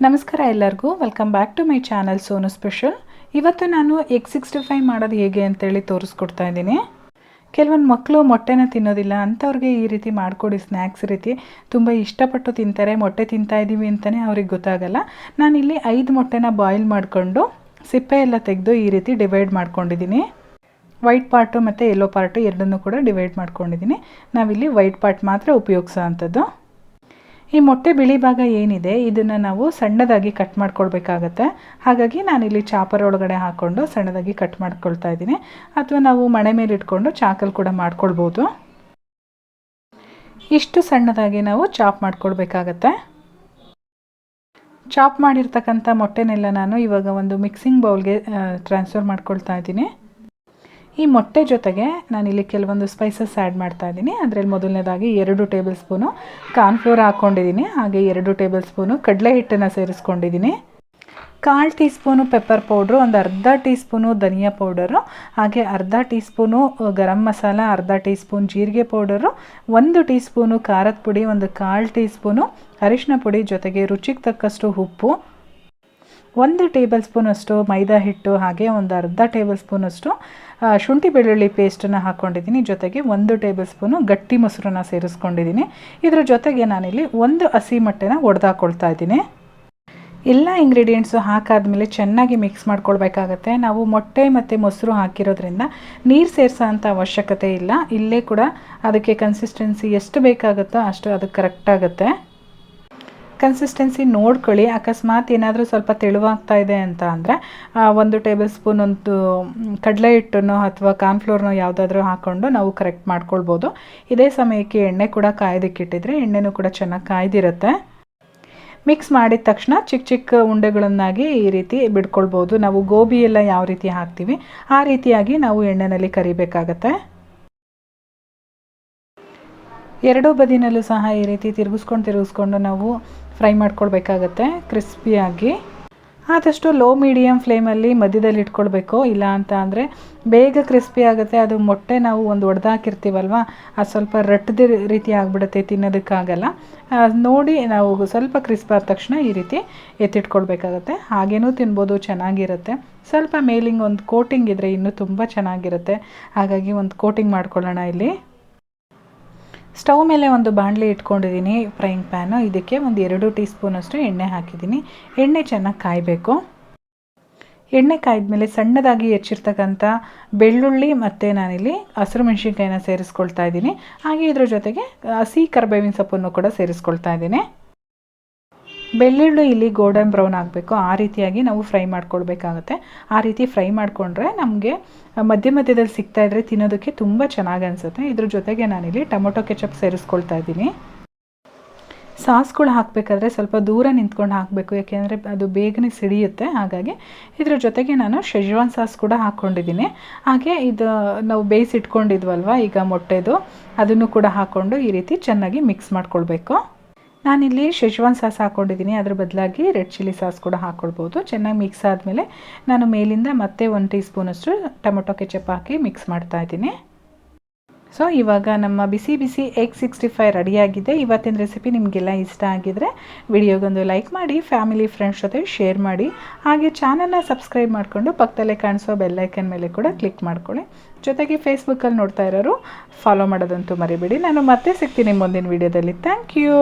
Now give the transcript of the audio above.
ನಮಸ್ಕಾರ ಎಲ್ಲರಿಗೂ. Welcome back to my channel Sonu special ಇವತ್ತು ನಾನು ಎಗ್ ಸಿಕ್ಸ್ಟಿ ಫೈವ್ ಮಾಡೋದು ಹೇಗೆ ಅಂತೇಳಿ ತೋರಿಸ್ಕೊಡ್ತಾ ಇದ್ದೀನಿ. ಕೆಲವೊಂದು ಮಕ್ಕಳು ಮೊಟ್ಟೆನ ತಿನ್ನೋದಿಲ್ಲ, ಅಂಥವ್ರಿಗೆ ಈ ರೀತಿ ಮಾಡಿಕೊಡಿ ಸ್ನ್ಯಾಕ್ಸ್ ರೀತಿ. ತುಂಬ ಇಷ್ಟಪಟ್ಟು ತಿಂತಾರೆ, ಮೊಟ್ಟೆ ತಿಂತಾ ಇದ್ದೀವಿ ಅಂತಲೇ ಅವ್ರಿಗೆ ಗೊತ್ತಾಗಲ್ಲ. ನಾನಿಲ್ಲಿ ಐದು ಮೊಟ್ಟೆನ ಬಾಯ್ಲ್ ಮಾಡಿಕೊಂಡು ಸಿಪ್ಪೆ ಎಲ್ಲ ತೆಗೆದು ಈ ರೀತಿ ಡಿವೈಡ್ ಮಾಡ್ಕೊಂಡಿದ್ದೀನಿ. ವೈಟ್ ಪಾರ್ಟು ಮತ್ತು ಯೆಲ್ಲೋ ಪಾರ್ಟು ಎರಡನ್ನೂ ಕೂಡ ಡಿವೈಡ್ ಮಾಡ್ಕೊಂಡಿದ್ದೀನಿ. ನಾವಿಲ್ಲಿ ವೈಟ್ ಪಾರ್ಟ್ ಮಾತ್ರ ಉಪಯೋಗಿಸೋ ಅಂಥದ್ದು. ಈ ಮೊಟ್ಟೆ ಬಿಳಿ ಭಾಗ ಏನಿದೆ, ಇದನ್ನು ನಾವು ಸಣ್ಣದಾಗಿ ಕಟ್ ಮಾಡ್ಕೊಳ್ಬೇಕಾಗತ್ತೆ. ಹಾಗಾಗಿ ನಾನಿಲ್ಲಿ ಚಾಪರ್ ಒಳಗಡೆ ಹಾಕ್ಕೊಂಡು ಸಣ್ಣದಾಗಿ ಕಟ್ ಮಾಡ್ಕೊಳ್ತಾ ಇದ್ದೀನಿ. ಅಥವಾ ನಾವು ಮಣೆ ಮೇಲೆ ಇಟ್ಕೊಂಡು ಚಾಕಲ್ ಕೂಡ ಮಾಡ್ಕೊಳ್ಬೋದು. ಇಷ್ಟು ಸಣ್ಣದಾಗಿ ನಾವು ಚಾಪ್ ಮಾಡ್ಕೊಳ್ಬೇಕಾಗತ್ತೆ. ಚಾಪ್ ಮಾಡಿರ್ತಕ್ಕಂಥ ಮೊಟ್ಟೆನೆಲ್ಲ ನಾನು ಇವಾಗ ಒಂದು ಮಿಕ್ಸಿಂಗ್ ಬೌಲ್ಗೆ ಟ್ರಾನ್ಸ್ಫರ್ ಮಾಡ್ಕೊಳ್ತಾ ಇದ್ದೀನಿ. ಈ ಮೊಟ್ಟೆ ಜೊತೆಗೆ ನಾನಿಲ್ಲಿ ಕೆಲವೊಂದು ಸ್ಪೈಸಸ್ ಆ್ಯಡ್ ಮಾಡ್ತಾ ಇದ್ದೀನಿ. ಅದರಲ್ಲಿ ಮೊದಲನೇದಾಗಿ ಎರಡು ಟೇಬಲ್ ಸ್ಪೂನು ಕಾರ್ನ್ಫ್ಲೋರ್ ಹಾಕ್ಕೊಂಡಿದ್ದೀನಿ ಹಾಗೆ ಎರಡು ಟೇಬಲ್ ಸ್ಪೂನು ಕಡಲೆ ಹಿಟ್ಟನ್ನು ಸೇರಿಸ್ಕೊಂಡಿದ್ದೀನಿ. ಕಾಲು ಟೀ ಸ್ಪೂನು ಪೆಪ್ಪರ್ ಪೌಡ್ರು ಒಂದು ಅರ್ಧ ಟೀ ಸ್ಪೂನು ಧನಿಯಾ ಪೌಡರು ಹಾಗೆ ಅರ್ಧ ಟೀ ಸ್ಪೂನು ಗರಂ ಮಸಾಲ, ಅರ್ಧ ಟೀ ಸ್ಪೂನ್ ಜೀರಿಗೆ ಪೌಡರು ಒಂದು ಟೀ ಸ್ಪೂನು ಖಾರದ ಪುಡಿ, ಒಂದು ಕಾಲು ಟೀ ಸ್ಪೂನು ಅರಿಶಿನ ಪುಡಿ ಜೊತೆಗೆ ರುಚಿಗೆ ತಕ್ಕಷ್ಟು ಉಪ್ಪು ಒಂದು ಟೇಬಲ್ ಸ್ಪೂನಷ್ಟು ಮೈದಾ ಹಿಟ್ಟು, ಹಾಗೆ ಒಂದು ಅರ್ಧ ಟೇಬಲ್ ಸ್ಪೂನಷ್ಟು ಶುಂಠಿ ಬೆಳ್ಳುಳ್ಳಿ ಪೇಸ್ಟನ್ನು ಹಾಕ್ಕೊಂಡಿದ್ದೀನಿ ಜೊತೆಗೆ ಒಂದು ಟೇಬಲ್ ಸ್ಪೂನು ಗಟ್ಟಿ ಮೊಸರನ್ನ ಸೇರಿಸ್ಕೊಂಡಿದ್ದೀನಿ. ಇದ್ರ ಜೊತೆಗೆ ನಾನಿಲ್ಲಿ ಒಂದು ಹಸಿ ಮೊಟ್ಟೆನ ಒಡೆದಾಕೊಳ್ತಾ ಇದ್ದೀನಿ. ಎಲ್ಲ ಇಂಗ್ರೀಡಿಯೆಂಟ್ಸು ಹಾಕಾದ್ಮೇಲೆ ಚೆನ್ನಾಗಿ ಮಿಕ್ಸ್ ಮಾಡ್ಕೊಳ್ಬೇಕಾಗತ್ತೆ. ನಾವು ಮೊಟ್ಟೆ ಮತ್ತು ಮೊಸರು ಹಾಕಿರೋದ್ರಿಂದ ನೀರು ಸೇರಿಸೋ ಅವಶ್ಯಕತೆ ಇಲ್ಲ. ಇಲ್ಲೇ ಕೂಡ ಅದಕ್ಕೆ ಕನ್ಸಿಸ್ಟೆನ್ಸಿ ಎಷ್ಟು ಬೇಕಾಗುತ್ತೋ ಅಷ್ಟು ಅದಕ್ಕೆ ಕರೆಕ್ಟ್ ಆಗುತ್ತೆ. ಕನ್ಸಿಸ್ಟೆನ್ಸಿ ನೋಡ್ಕೊಳ್ಳಿ. ಅಕಸ್ಮಾತ್ ಏನಾದರೂ ಸ್ವಲ್ಪ ತೆಳುವಾಗ್ತಾ ಇದೆ ಅಂತ ಅಂದರೆ ಒಂದು ಟೇಬಲ್ ಸ್ಪೂನ್ ಒಂದು ಕಡಲೆ ಹಿಟ್ಟನ್ನು ಅಥವಾ ಕಾರ್ನ್ಫ್ಲೋರ್ನೋ ಯಾವುದಾದ್ರೂ ಹಾಕ್ಕೊಂಡು ನಾವು ಕರೆಕ್ಟ್ ಮಾಡ್ಕೊಳ್ಬೋದು. ಇದೇ ಸಮಯಕ್ಕೆ ಎಣ್ಣೆ ಕೂಡ ಕಾಯ್ದಕ್ಕಿಟ್ಟಿದ್ರೆ ಎಣ್ಣೆನೂ ಕೂಡ ಚೆನ್ನಾಗಿ ಕಾಯ್ದಿರುತ್ತೆ. ಮಿಕ್ಸ್ ಮಾಡಿದ ತಕ್ಷಣ ಚಿಕ್ಕ ಚಿಕ್ಕ ಉಂಡೆಗಳನ್ನಾಗಿ ಈ ರೀತಿ ಬಿಡ್ಕೊಳ್ಬೋದು. ನಾವು ಗೋಬಿ ಎಲ್ಲ ಯಾವ ರೀತಿ ಹಾಕ್ತೀವಿ, ಆ ರೀತಿಯಾಗಿ ನಾವು ಎಣ್ಣೆಯಲ್ಲಿ ಕರಿಬೇಕಾಗತ್ತೆ. ಎರಡೂ ಬದಿನಲ್ಲೂ ಸಹ ಈ ರೀತಿ ತಿರುಗಿಸ್ಕೊಂಡು ತಿರುಗಿಸ್ಕೊಂಡು ನಾವು ಫ್ರೈ ಮಾಡ್ಕೊಳ್ಬೇಕಾಗತ್ತೆ, ಕ್ರಿಸ್ಪಿಯಾಗಿ. ಆದಷ್ಟು ಲೋ ಮೀಡಿಯಮ್ ಫ್ಲೇಮಲ್ಲಿ ಮಧ್ಯದಲ್ಲಿ ಇಟ್ಕೊಳ್ಬೇಕು. ಇಲ್ಲ ಅಂತ ಅಂದರೆ ಬೇಗ ಕ್ರಿಸ್ಪಿ ಆಗುತ್ತೆ. ಅದು ಮೊಟ್ಟೆ ನಾವು ಒಂದು ಒಡೆದಾಕಿರ್ತೀವಲ್ವ, ಅದು ಸ್ವಲ್ಪ ರಟ್ಟದ ರೀತಿ ಆಗಿಬಿಡುತ್ತೆ ತಿನ್ನೋದಕ್ಕಾಗಲ್ಲ. ನೋಡಿ ನಾವು ಸ್ವಲ್ಪ ಕ್ರಿಸ್ಪ್ ಆದ ತಕ್ಷಣ ಈ ರೀತಿ ಎತ್ತಿಟ್ಕೊಳ್ಬೇಕಾಗತ್ತೆ. ಹಾಗೇನೂ ತಿನ್ಬೋದು, ಚೆನ್ನಾಗಿರುತ್ತೆ. ಸ್ವಲ್ಪ ಮೇಲಿಂಗ್ ಒಂದು ಕೋಟಿಂಗ್ ಇದ್ದರೆ ಇನ್ನೂ ತುಂಬ ಚೆನ್ನಾಗಿರುತ್ತೆ. ಹಾಗಾಗಿ ಒಂದು ಕೋಟಿಂಗ್ ಮಾಡ್ಕೊಳ್ಳೋಣ ಇಲ್ಲಿ. ಸ್ಟವ್ ಮೇಲೆ ಒಂದು ಬಾಣಲಿ ಇಟ್ಕೊಂಡಿದ್ದೀನಿ, ಫ್ರೈಯಿಂಗ್ ಪ್ಯಾನು. ಇದಕ್ಕೆ ಒಂದು ಎರಡು ಟೀ ಸ್ಪೂನಷ್ಟು ಎಣ್ಣೆ ಹಾಕಿದ್ದೀನಿ. ಎಣ್ಣೆ ಚೆನ್ನಾಗಿ ಕಾಯಬೇಕು. ಎಣ್ಣೆ ಕಾಯ್ದ ಮೇಲೆ ಸಣ್ಣದಾಗಿ ಹೆಚ್ಚಿರ್ತಕ್ಕಂಥ ಬೆಳ್ಳುಳ್ಳಿ ಮತ್ತು ನಾನಿಲ್ಲಿ ಹಸಿರು ಮೆಣಸಿನ್ಕಾಯಿನ ಸೇರಿಸ್ಕೊಳ್ತಾ ಇದ್ದೀನಿ. ಹಾಗೆ ಇದ್ರ ಜೊತೆಗೆ ಹಸಿ ಕರ್ಬೇವಿನ ಸೊಪ್ಪನ್ನು ಕೂಡ ಸೇರಿಸ್ಕೊಳ್ತಾ ಇದ್ದೀನಿ. ಬೆಳ್ಳುಳ್ಳಿ, ಇಲ್ಲಿ ಗೋಲ್ಡನ್ ಬ್ರೌನ್ ಆಗಬೇಕು. ಆ ರೀತಿಯಾಗಿ ನಾವು ಫ್ರೈ ಮಾಡ್ಕೊಳ್ಬೇಕಾಗುತ್ತೆ. ಆ ರೀತಿ ಫ್ರೈ ಮಾಡಿಕೊಂಡ್ರೆ ನಮಗೆ ಮಧ್ಯ ಮಧ್ಯದಲ್ಲಿ ಸಿಗ್ತಾ ಇದ್ರೆ ತಿನ್ನೋದಕ್ಕೆ ತುಂಬ ಚೆನ್ನಾಗಿ ಅನಿಸುತ್ತೆ. ಇದ್ರ ಜೊತೆಗೆ ನಾನಿಲ್ಲಿ ಟೊಮೊಟೊ ಕೆಚಪ್ ಸೇರಿಸ್ಕೊಳ್ತಾ ಇದ್ದೀನಿ. ಸಾಸ್ಗಳು ಹಾಕಬೇಕಾದ್ರೆ ಸ್ವಲ್ಪ ದೂರ ನಿಂತ್ಕೊಂಡು ಹಾಕಬೇಕು. ಯಾಕೆಂದರೆ ಅದು ಬೇಗನೆ ಸಿಡಿಯುತ್ತೆ. ಹಾಗಾಗಿ ಇದ್ರ ಜೊತೆಗೆ ನಾನು ಶೆಜ್ವಾನ್ ಸಾಸ್ ಕೂಡ ಹಾಕ್ಕೊಂಡಿದ್ದೀನಿ. ಹಾಗೆ ಇದು ನಾವು ಬೇಯಿಸಿಟ್ಕೊಂಡಿದ್ವಲ್ವ, ಈಗ ಮೊಟ್ಟೆದು, ಅದನ್ನು ಕೂಡ ಹಾಕ್ಕೊಂಡು ಈ ರೀತಿ ಚೆನ್ನಾಗಿ ಮಿಕ್ಸ್ ಮಾಡ್ಕೊಳ್ಬೇಕು. ನಾನಿಲ್ಲಿ ಶೆಜ್ವಾನ್ ಸಾಸ್ ಹಾಕ್ಕೊಂಡಿದ್ದೀನಿ. ಅದ್ರ ಬದಲಾಗಿ ರೆಡ್ ಚಿಲ್ಲಿ ಸಾಸ್ ಕೂಡ ಹಾಕ್ಕೊಳ್ಬೋದು ಚೆನ್ನಾಗಿ ಮಿಕ್ಸ್ ಆದಮೇಲೆ ನಾನು ಮೇಲಿಂದ ಮತ್ತೆ ಒಂದು ಟೀ ಸ್ಪೂನಷ್ಟು ಟೊಮೊಟೊ ಕೆಚಪ್ ಹಾಕಿ ಮಿಕ್ಸ್ ಮಾಡ್ತಾ ಇದ್ದೀನಿ. ಸೊ ಇವಾಗ ನಮ್ಮ ಬಿಸಿ ಬಿಸಿ ಎಗ್ ಸಿಕ್ಸ್ಟಿ ಫೈವ್ ರೆಡಿಯಾಗಿದೆ. ಇವತ್ತಿನ ರೆಸಿಪಿ ನಿಮಗೆಲ್ಲ ಇಷ್ಟ ಆಗಿದರೆ ವಿಡಿಯೋಗೊಂದು ಲೈಕ್ ಮಾಡಿ ಫ್ಯಾಮಿಲಿ ಫ್ರೆಂಡ್ಸ್ ಜೊತೆ ಶೇರ್ ಮಾಡಿ. ಹಾಗೆ ಚಾನಲ್ನ ಸಬ್ಸ್ಕ್ರೈಬ್ ಮಾಡಿಕೊಂಡು ಪಕ್ಕದಲ್ಲೇ ಕಾಣಿಸೋ ಬೆಲ್ಲೈಕನ್ ಮೇಲೆ ಕೂಡ ಕ್ಲಿಕ್ ಮಾಡ್ಕೊಳ್ಳಿ. ಜೊತೆಗೆ ಫೇಸ್ಬುಕ್ಕಲ್ಲಿ ನೋಡ್ತಾ ಇರೋರು ಫಾಲೋ ಮಾಡೋದಂತೂ ಮರಿಬೇಡಿ. ನಾನು ಮತ್ತೆ ಸಿಗ್ತೀನಿ ಮುಂದಿನ ವಿಡಿಯೋದಲ್ಲಿ. Thank you